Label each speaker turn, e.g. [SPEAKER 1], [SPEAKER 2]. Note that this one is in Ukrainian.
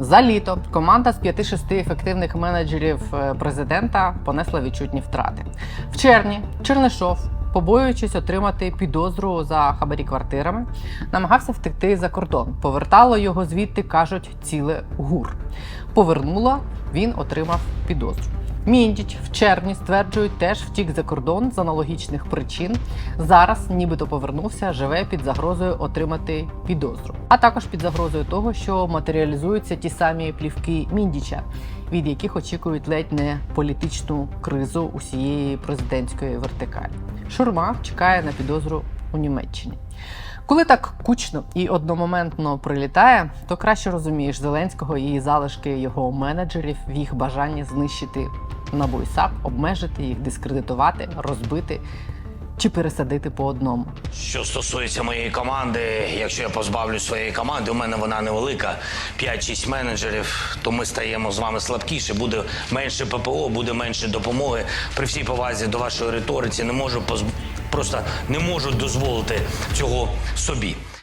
[SPEAKER 1] За літо команда з 5-6 ефективних менеджерів е, президента понесла відчутні втрати. В червні Чернишов, побоюючись отримати підозру за хабарі квартирами, намагався втекти за кордон. Повертало його звідти, кажуть, ціле гур. Повернула, він отримав підозру. Міндіч в червні стверджують, теж втік за кордон з аналогічних причин. Зараз, нібито повернувся, живе під загрозою отримати підозру, а також під загрозою того, що матеріалізуються ті самі плівки Міндіча, від яких очікують ледь не політичну кризу усієї президентської вертикалі. Шурма чекає на підозру у Німеччині. Коли так кучно і одномоментно прилітає, то краще розумієш Зеленського і залишки його менеджерів в їх бажанні знищити НАБУ і САП, обмежити їх, дискредитувати, розбити чи пересадити по одному.
[SPEAKER 2] Що стосується моєї команди, якщо я позбавлю своєї команди, у мене вона невелика, 5-6 менеджерів, то ми стаємо з вами слабкіше, буде менше ППО, буде менше допомоги. При всій повазі до вашої риториці не можу позб... просто не можу дозволити цього собі.